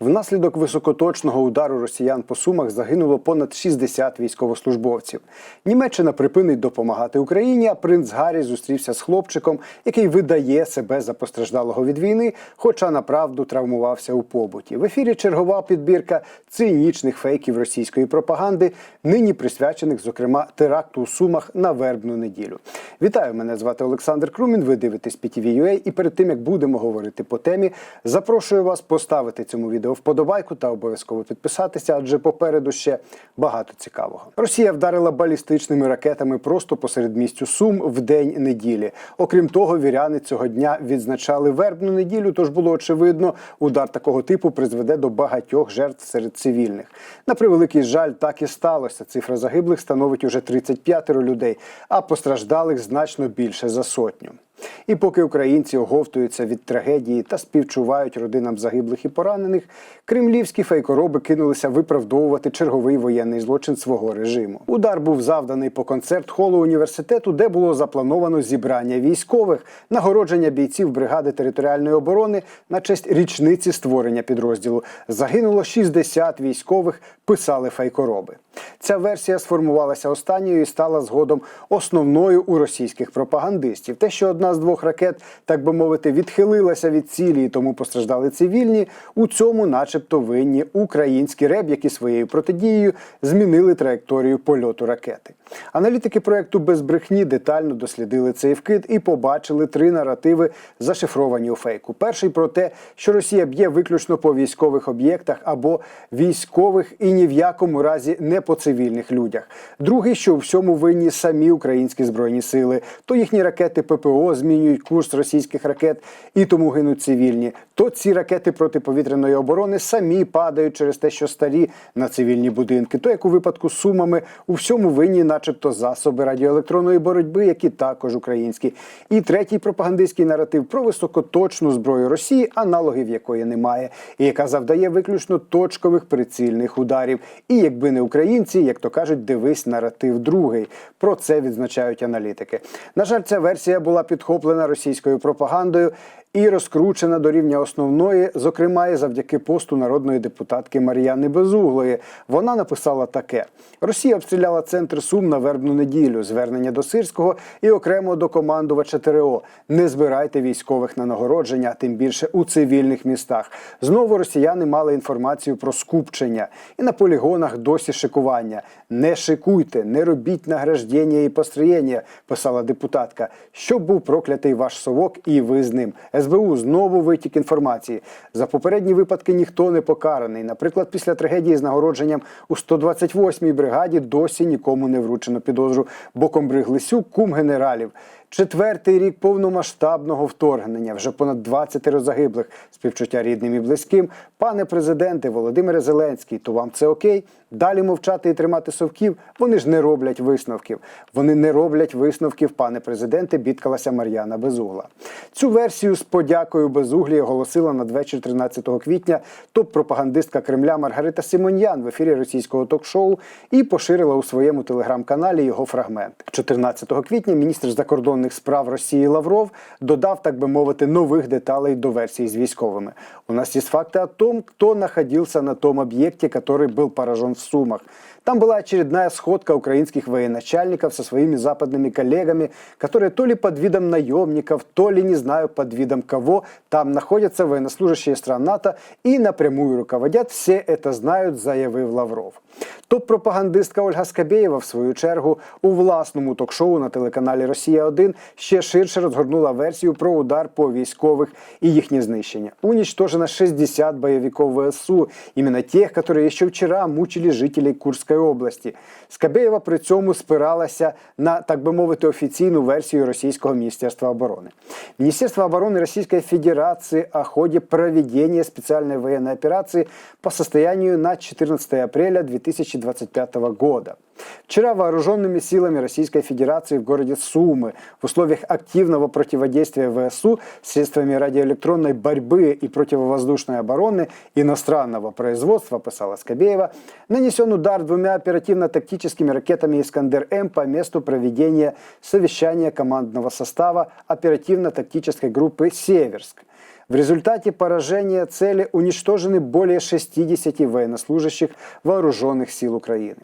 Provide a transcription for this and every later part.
Внаслідок високоточного удару росіян по сумах загинуло понад 60 військовослужбовців. Німеччина припинить допомагати Україні. А принц Гаррі зустрівся з хлопчиком, який видає себе за постраждалого від війни, хоча направду травмувався у побуті. В ефірі чергова підбірка цинічних фейків російської пропаганди, нині присвячених, зокрема, теракту у Сумах на вербну неділю. Вітаю, мене звати Олександр Крумін. Ви дивитесь PTV.ua. І перед тим як будемо говорити по темі, запрошую вас поставити цьому відео вподобайку та обов'язково підписатися, адже попереду ще багато цікавого. Росія вдарила балістичними ракетами просто посеред місцю Сум в день неділі. Окрім того, віряни цього дня відзначали вербну неділю. Тож було очевидно, удар такого типу призведе до багатьох жертв серед цивільних. На превеликий жаль, так і сталося. Цифра загиблих становить уже 35 людей, а постраждалих значно більше за сотню. І поки українці оговтуються від трагедії та співчувають родинам загиблих і поранених, кремлівські фейкороби кинулися виправдовувати черговий воєнний злочин свого режиму. Удар був завданий по концерт холу університету, де було заплановано зібрання військових, нагородження бійців бригади територіальної оборони на честь річниці створення підрозділу. Загинуло 60 військових, писали фейкороби. Ця версія сформувалася останньою і стала згодом основною у російських пропагандистів. Те, що одна з двох ракет, так би мовити, відхилилася від цілі, і тому постраждали цивільні. У цьому, начебто, винні українські реб, які своєю протидією змінили траєкторію польоту ракети. Аналітики проекту без брехні детально дослідили цей вкид і побачили три наративи, зашифровані у фейку. Перший про те, що Росія б'є виключно по військових об'єктах або військових і ні в якому разі не по цивільних людях. Другий, що у всьому винні самі українські збройні сили, то їхні ракети ППО змінюють курс російських ракет і тому гинуть цивільні. То ці ракети протиповітряної оборони самі падають через те, що старі на цивільні будинки. То як у випадку з сумами у всьому винні, начебто, засоби радіоелектронної боротьби, які також українські. І третій пропагандистський наратив про високоточну зброю Росії, аналогів якої немає, і яка завдає виключно точкових прицільних ударів. І якби не українці, як то кажуть, дивись наратив другий. Про це відзначають аналітики. На жаль, ця версія була підхоплена російською пропагандою. І розкручена до рівня основної, зокрема і завдяки посту народної депутатки Мар'яни Безуглої. Вона написала таке: Росія обстріляла центр Сум на вербну неділю. Звернення до Сирського і окремо до командувача ТРО. Не збирайте військових на нагородження, тим більше у цивільних містах. Знову росіяни мали інформацію про скупчення і на полігонах досі шикування. Не шикуйте, не робіть награждення і построєння, писала депутатка. Щоб був проклятий ваш совок, і ви з ним. СБУ знову витік інформації. За попередні випадки ніхто не покараний. Наприклад, після трагедії з нагородженням у 128-й бригаді досі нікому не вручено підозру. Бокомбриг Лисюк, кум генералів. Четвертий рік повномасштабного вторгнення, вже понад 20 загиблих, співчуття рідним і близьким. Пане президенте Володимире Зеленський, то вам це окей? Далі мовчати і тримати совків. Вони ж не роблять висновків. Вони не роблять висновків, пане президенте, бідкалася Мар'яна Безугла. Цю версію з подякою Безуглі оголосила надвечір 13 квітня топ-пропагандистка Кремля Маргарита Симоньян в ефірі російського ток-шоу і поширила у своєму телеграм-каналі його фрагмент. 14 квітня міністр закордонних справ Росії Лавров додав, так би мовити, нових деталей до версії з військовими. У нас є факти о том, хто находился на том объекте, который был поражен в Сумах. Там была очередная сходка украинских военачальников со своими западными коллегами, которые то ли под видом наемников, то ли, не знаю, под видом кого, там находятся военнослужащие стран НАТО и напрямую руководят. Все это знают, заявив Лавров. Топ-пропагандистка Ольга Скабєєва, в свою чергу, у власному ток-шоу на телеканалі Росія 1 ще ширше розгорнула версію про удар по військових і їхнє знищення. Уничтожено 60 боевиков ВСУ, именно тех, которые еще вчера мучили жителей Курской області. Скабєєва при цьому спиралася на, так би мовити, офіційну версію Російського міністерства оборони. Міністерство обороны Российской Федерации о ходе проведения специальной военной операции по состоянию на 14 апреля 2025 года. Вчера вооруженными силами Российской Федерации в городе Сумы в условиях активного противодействия ВСУ средствами радиоэлектронной борьбы и противовоздушной обороны иностранного производства, писала Скобеева, нанесен удар двумя оперативно-тактическими ракетами «Искандер-М» по месту проведения совещания командного состава оперативно-тактической группы «Северск». В результате поражения цели уничтожены более 60 военнослужащих вооружених сил України.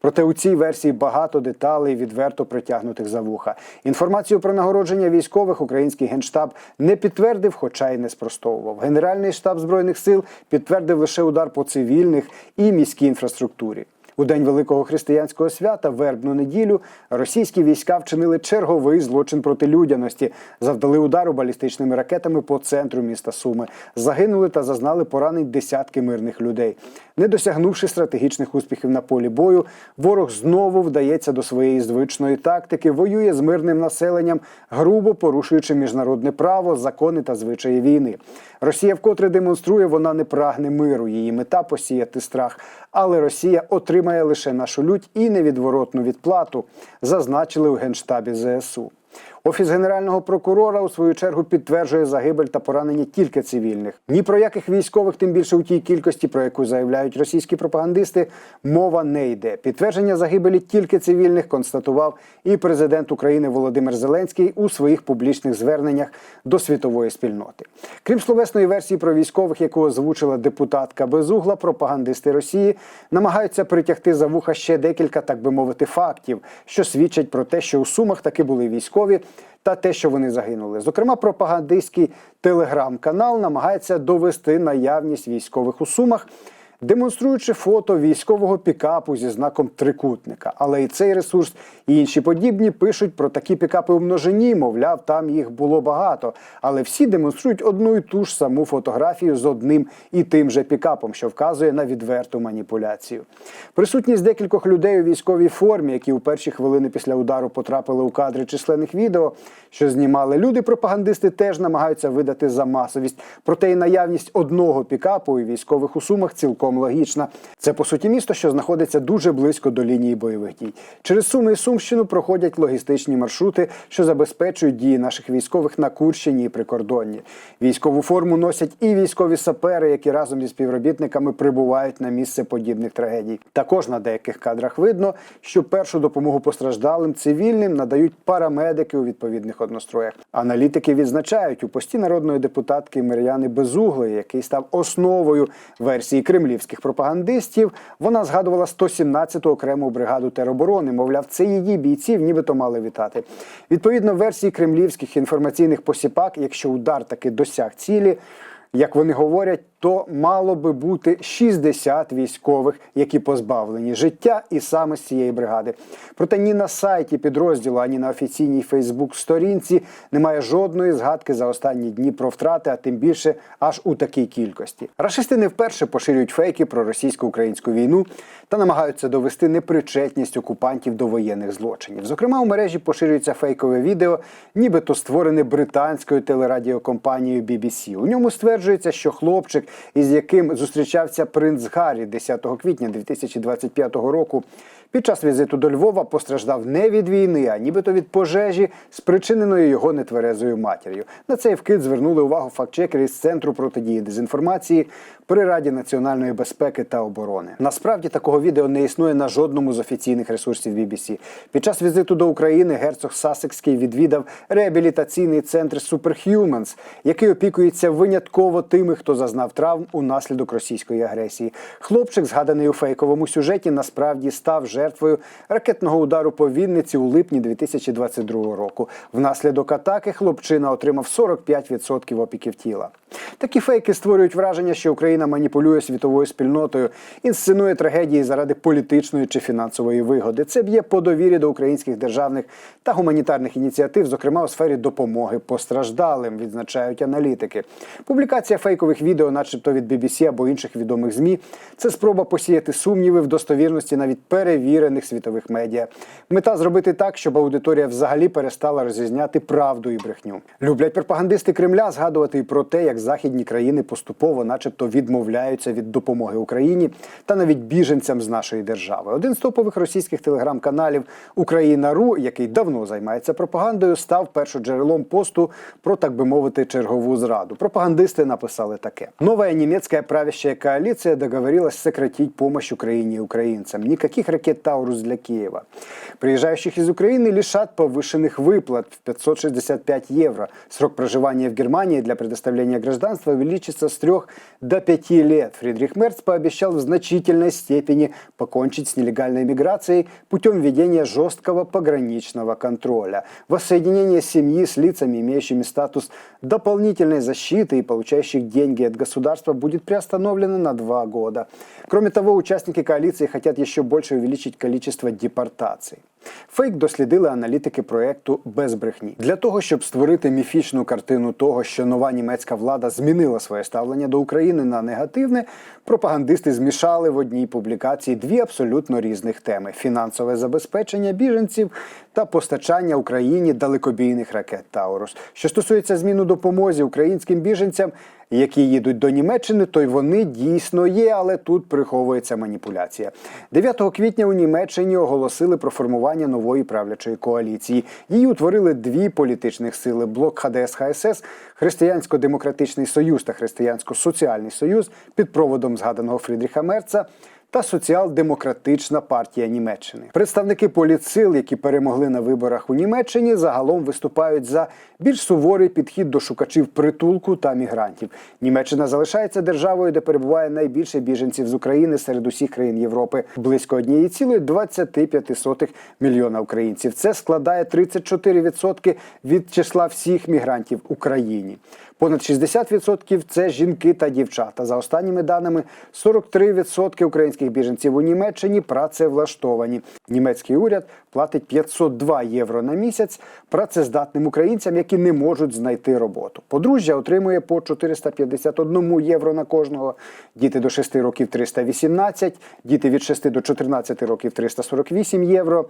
Проте у цій версії багато деталей відверто притягнутих за вуха. Інформацію про нагородження військових український генштаб не підтвердив, хоча й не спростовував. Генеральний штаб збройних сил підтвердив лише удар по цивільних і міській інфраструктурі. У день великого християнського свята, вербну неділю, російські війська вчинили черговий злочин проти людяності, завдали удару балістичними ракетами по центру міста Суми. Загинули та зазнали поранень десятки мирних людей. Не досягнувши стратегічних успіхів на полі бою, ворог знову вдається до своєї звичної тактики, воює з мирним населенням, грубо порушуючи міжнародне право, закони та звичаї війни. Росія вкотре демонструє, вона не прагне миру. Її мета посіяти страх. Але Росія отримає лише нашу лють і невідворотну відплату, зазначили у генштабі ЗСУ. Офіс генерального прокурора у свою чергу підтверджує загибель та поранення тільки цивільних. Ні про яких військових, тим більше у тій кількості, про яку заявляють російські пропагандисти, мова не йде. Підтвердження загибелі тільки цивільних констатував і президент України Володимир Зеленський у своїх публічних зверненнях до світової спільноти. Крім словесної версії про військових, яку озвучила депутатка Безугла, пропагандисти Росії намагаються притягти за вуха ще декілька, так би мовити, фактів, що свідчать про те, що у Сумах таки були військові та те, що вони загинули. Зокрема, пропагандистський телеграм-канал намагається довести наявність військових у Сумах. Демонструючи фото військового пікапу зі знаком трикутника, але і цей ресурс, і інші подібні пишуть про такі пікапи у множині. Мовляв, там їх було багато. Але всі демонструють одну і ту ж саму фотографію з одним і тим же пікапом, що вказує на відверту маніпуляцію. Присутність декількох людей у військовій формі, які у перші хвилини після удару потрапили у кадри численних відео, що знімали люди, пропагандисти теж намагаються видати за масовість. Проте і наявність одного пікапу у військових у сумах цілком логічна. Це по суті місто, що знаходиться дуже близько до лінії бойових дій. Через Суми і Сумщину проходять логістичні маршрути, що забезпечують дії наших військових на Курщині і прикордонні. Військову форму носять і військові сапери, які разом зі співробітниками прибувають на місце подібних трагедій. Також на деяких кадрах видно, що першу допомогу постраждалим цивільним надають парамедики у відповідних одностроях. Аналітики відзначають у пості народної депутатки Мир'яни Безуглої, який став основою версії кремлівських пропагандистів. Вона згадувала 117-ту окрему бригаду тероборони. Мовляв, це її бійців, нібито мали вітати. Відповідно, версії кремлівських інформаційних посіпак, якщо удар таки досяг цілі. Як вони говорять, то мало би бути 60 військових, які позбавлені життя, і саме з цієї бригади. Проте ні на сайті підрозділу, ані на офіційній Фейсбук-сторінці немає жодної згадки за останні дні про втрати, а тим більше аж у такій кількості. Рашисти не вперше поширюють фейки про російсько-українську війну та намагаються довести непричетність окупантів до воєнних злочинів. Зокрема, у мережі поширюється фейкове відео, нібито створене британською телерадіокомпанією BBC. У ньому стверджується, що хлопчик, із яким зустрічався принц Гаррі 10 квітня 2025 року, під час візиту до Львова постраждав не від війни, а нібито від пожежі, спричиненої його нетверезою матір'ю. На цей вкид звернули увагу фактчекери з центру протидії дезінформації при Раді національної безпеки та оборони. Насправді такого відео не існує на жодному з офіційних ресурсів BBC. Під час візиту до України герцог Сасекський відвідав реабілітаційний центр Superhumans, який опікується винятково тими, хто зазнав травм унаслідок російської агресії. Хлопчик, згаданий у фейковому сюжеті, насправді став жертвою ракетного удару по Вінниці у липні 2022 року. Внаслідок атаки хлопчина отримав 45% опіків тіла. Такі фейки створюють враження, що Україна маніпулює світовою спільнотою, інсценує трагедії заради політичної чи фінансової вигоди. Це б'є по довірі до українських державних та гуманітарних ініціатив, зокрема у сфері допомоги постраждалим, відзначають аналітики. Публікація фейкових відео, начебто від BBC або інших відомих змі, це спроба посіяти сумніви в достовірності навіть перевірених світових медіа. Мета зробити так, щоб аудиторія взагалі перестала розрізняти правду і брехню. Люблять пропагандисти Кремля згадувати і про те, як західні країни поступово, начебто, відмовляються від допомоги Україні та навіть біженцям з нашої держави. Один з топових російських телеграм-каналів Україна.ру, який давно займається пропагандою, став першоджерелом посту про так би мовити чергову зраду. Пропагандисти написали таке: нова німецька правящая коаліція договорилась сократить помощь Україні і українцям. Никаких ракет Таурус для Киева. Приезжающих из Украины лишат повышенных выплат в 565 евро. Срок проживания в Германии для предоставления гражданства гражданства увеличится с 3 до 5 лет. Фридрих Мерц пообещал в значительной степени покончить с нелегальной миграцией путем введения жесткого пограничного контроля, воссоединения семьи с лицами, имеющими статус дополнительной защиты и получающих деньги от государства будет приостановлено на два года. Кроме того, участники коалиции хотят еще больше увеличить количество депортаций. Фейк дослідили аналітики проекту без брехні для того, щоб створити міфічну картину того, що нова німецька влада змінила своє ставлення до України на негативне. Пропагандисти змішали в одній публікації дві абсолютно різних теми: фінансове забезпечення біженців та постачання Україні далекобійних ракет Таурус. Що стосується змін у допомозі українським біженцям, які їдуть до Німеччини, то й вони дійсно є, але тут приховується маніпуляція. 9 квітня у Німеччині оголосили про формування нової правлячої коаліції. Її утворили дві політичних сили: блок ХДС ХСС, Християнсько-демократичний союз та Християнсько-соціальний союз під проводом згаданого Фрідріха Мерца. Та соціал-демократична партія Німеччини. Представники політсил, які перемогли на виборах у Німеччині, загалом виступають за більш суворий підхід до шукачів притулку та мігрантів. Німеччина залишається державою, де перебуває найбільше біженців з України серед усіх країн Європи. Близько 1,25 мільйона українців. Це складає 34% від числа всіх мігрантів в Україні. Понад 60% – це жінки та дівчата. За останніми даними, 43% українських біженців у Німеччині працевлаштовані. Німецький уряд платить 502 євро на місяць працездатним українцям, які не можуть знайти роботу. Подружжя отримує по 451 євро на кожного. Діти до 6 років 318, діти від 6 до 14 років 348 євро.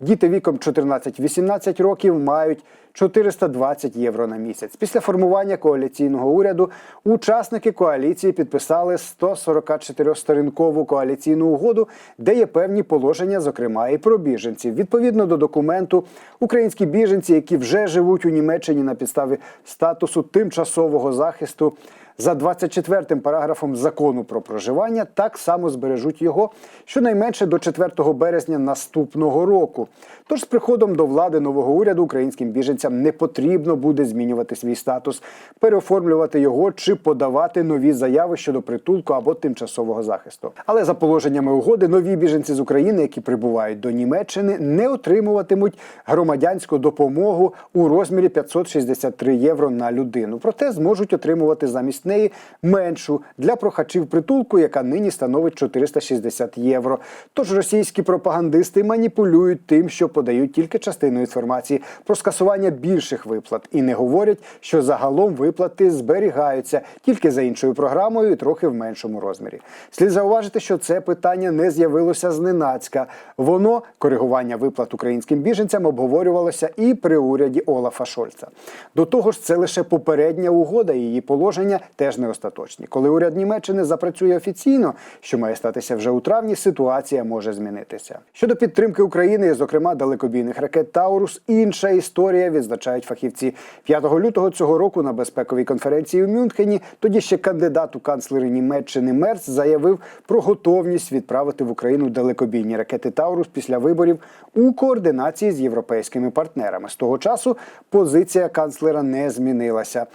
Діти віком 14-18 років мають 420 євро на місяць. Після формування коаліційного уряду учасники коаліції підписали 144-сторінкову коаліційну угоду, де є певні положення, зокрема і про біженців. Відповідно до документу, українські біженці, які вже живуть у Німеччині на підставі статусу тимчасового захисту. За 24 параграфом закону про проживання так само збережуть його щонайменше до 4 березня наступного року. Тож з приходом до влади нового уряду українським біженцям не потрібно буде змінювати свій статус, переоформлювати його чи подавати нові заяви щодо притулку або тимчасового захисту. Але за положеннями угоди нові біженці з України, які прибувають до Німеччини, не отримуватимуть громадянську допомогу у розмірі 563 євро на людину. Проте зможуть отримувати замість неї меншу для прохачів притулку, яка нині становить 460 євро. Тож російські пропагандисти маніпулюють тим, що подають тільки частину інформації про скасування більших виплат і не говорять, що загалом виплати зберігаються тільки за іншою програмою і трохи в меншому розмірі. Слід зауважити, що це питання не з'явилося зненацька. Воно коригування виплат українським біженцям обговорювалося і при уряді Олафа Шольца. До того ж, це лише попередня угода, її положення теж не остаточні. Коли уряд Німеччини запрацює офіційно, що має статися вже у травні, ситуація може змінитися. Щодо підтримки України, зокрема далекобійних ракет Таурус, інша історія відзначають фахівці 5 лютого цього року на безпековій конференції у Мюнхені. Тоді ще кандидат у канцлери Німеччини Мерц заявив про готовність відправити в Україну далекобійні ракети Таурус після виборів у координації з європейськими партнерами. З того часу позиція канцлера не змінилася.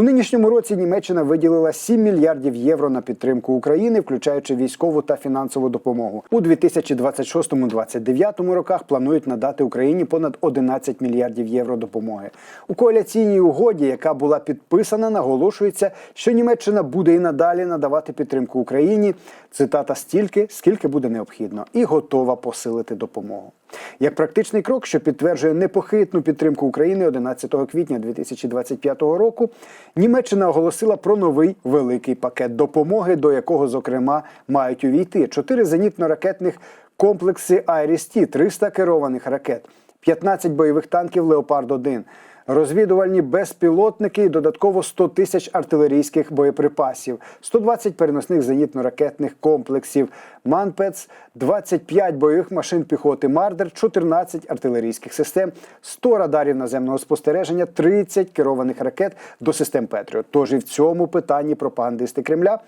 У нинішньому році Німеччина виділила 7 мільярдів євро на підтримку України, включаючи військову та фінансову допомогу. У 2026-2029 роках планують надати Україні понад 11 мільярдів євро допомоги. У коаліційній угоді, яка була підписана, наголошується, що Німеччина буде і надалі надавати підтримку Україні. Цитата стільки, скільки буде необхідно, і готова посилити допомогу. Як практичний крок, що підтверджує непохитну підтримку України 11 квітня 2025 року, Німеччина оголосила про новий великий пакет допомоги, до якого, зокрема, мають увійти чотири зенітно-ракетних комплекси «Айріс-Ті», 300 керованих ракет, 15 бойових танків Леопард 1 розвідувальні безпілотники і додатково 100 тисяч артилерійських боєприпасів, 120 переносних зенітно-ракетних комплексів, Манпец, 25 бойових машин піхоти Мардер, 14 артилерійських систем, 100 радарів наземного спостереження, 30 керованих ракет до систем Петріот. Тож і в цьому питанні пропагандисти Кремля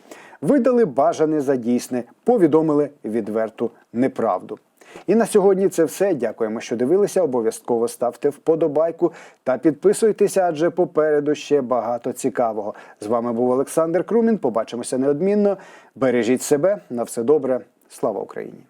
видали бажане за дійсне, повідомили відверту неправду. І на сьогодні це все. Дякуємо, що дивилися. Обов'язково ставте вподобайку та підписуйтеся, адже попереду ще багато цікавого. З вами був Олександр Крумін. Побачимося неодмінно. Бережіть себе на все добре. Слава Україні!